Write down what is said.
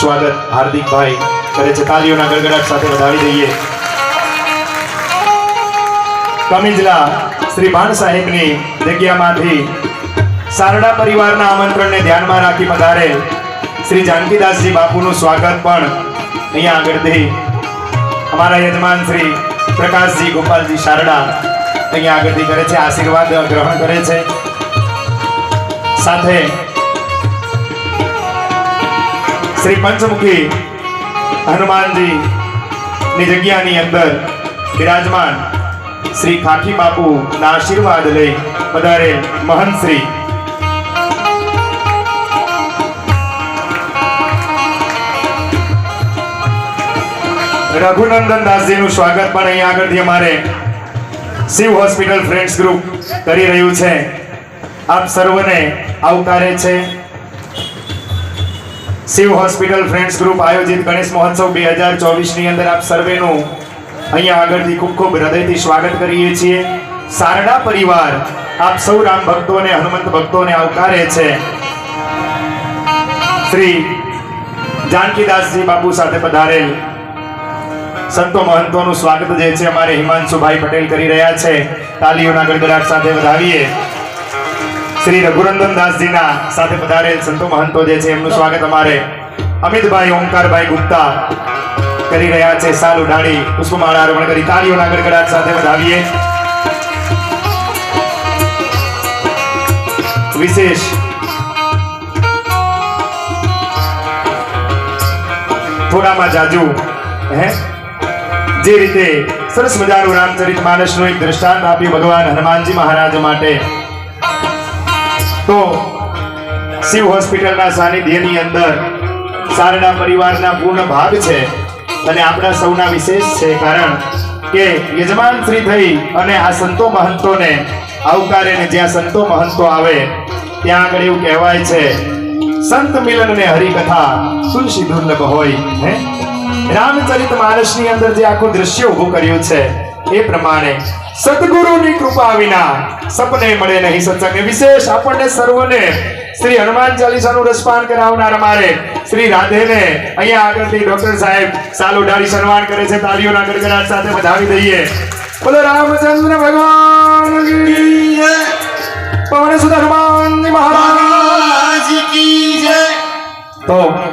સ્વાગત હાર્દિકભાઈ. કરે છે તાલીઓના ગડગડાટ સાથે વધાવી દઈએ. કમિજલા શ્રી ભાન સાહેબની જગ્યામાંથી સારડા પરિવારના આમંત્રણને ધ્યાનમાં રાખી પધારે શ્રી જાનકીદાસજી બાપુનું સ્વાગત પણ અહીંયા આગળથી અમારા યજમાન શ્રી પ્રકાશજી ગોપાલજી શારડા અહીંયા આગળથી કરે છે, આશીર્વાદ ગ્રહણ કરે છે. સાથે શ્રી પંચમુખી હનુમાનજી ની જગ્યાની અંદર બિરાજમાન શ્રી ખાખી બાપુ ના આશીર્વાદ લઈ વધારે મહંત શ્રી. રઘુનંદન દાસજીનું સ્વાગત પણ અહીંયા આગળથી અમારે શિવ હોસ્પિટલ ફ્રેન્ડ્સ ગ્રુપ કરી રહ્યું છે. આપ સર્વને આવકારે છે. શિવ હોસ્પિટલ ફ્રેન્ડ્સ ગ્રુપ આયોજિત ગણેશ મહોત્સવ બે હજાર ચોવીસની અંદર આપ સર્વેનું અહીંયા આગળથી ખૂબ ખૂબ હૃદયથી સ્વાગત કરીએ છીએ. સારડા પરિવાર આપ સૌ રામ ભક્તોને, હનુમંત ભક્તોને આવકારે છે. શ્રી જાનકીદાસજી બાપુ સાથે પધારેલ સંતો મહંતોનું સ્વાગત જે છે અમારે હિમાંશુભાઈ પટેલ કરી રહ્યા છે. તાલીઓના ગડગડાટ સાથે વધાવીએ. શ્રી દાસજીના સાથે પધારેલ સંતો મહંતો જે છે, એમનું સ્વાગત અમારે અમિતભાઈ, ઓમકારભાઈ ગુપ્તા કરી રહ્યા છે, સાલ ઉડાડી પુષ્પમાળા અર્પણ કરી, તાળીઓના ગડગડાટ સાથે વધાવીએ. વિશેષ થોડામાં જાજુ, હે? જે રીતે સરસ મજાનું રામચરિત માનસનું એક દ્રષ્ટાંત આપ્યું ભગવાન હનુમાનજી મહારાજ માટે. તો શિવ હોસ્પિટલના સાનિધ્યની અંદર સારડા પરિવારના પૂર્ણ ભાગ છે અને આપણા સૌના વિશેષ છે કારણ કે યજમાન શ્રી થઈ અને આ સંતો મહંતોને આવકારે ને જ્યાં સંતો મહંતો આવે, ત્યાં આગળ એવું કહેવાય છે, સંત મિલન ને હરિકથા તુલસી દુર્લભ હોય, હે? રામચરિત માનસની અંદર જે આખું દ્રશ્ય ઊભું કર્યું છે એ પ્રમાણે સદગુરુની કૃપા વિના સપને મળે નહીં સત્સંગ વિશેષ આપણને સર્વને શ્રી હનુમાન ચાલીસાનું રસપાન કરાવનાર અમારે શ્રી રાધેને અહીંયા આગળથી ડોક્ટર સાહેબ સાલુ ડાળી સન્માન કરે છે. તાળીઓના ગડગડાટ સાથે વધાવી દઈએ. બોલો, રામચંદ્ર ભગવાન. પવન સુધ હનુમાન મહારાજ કી જય. તો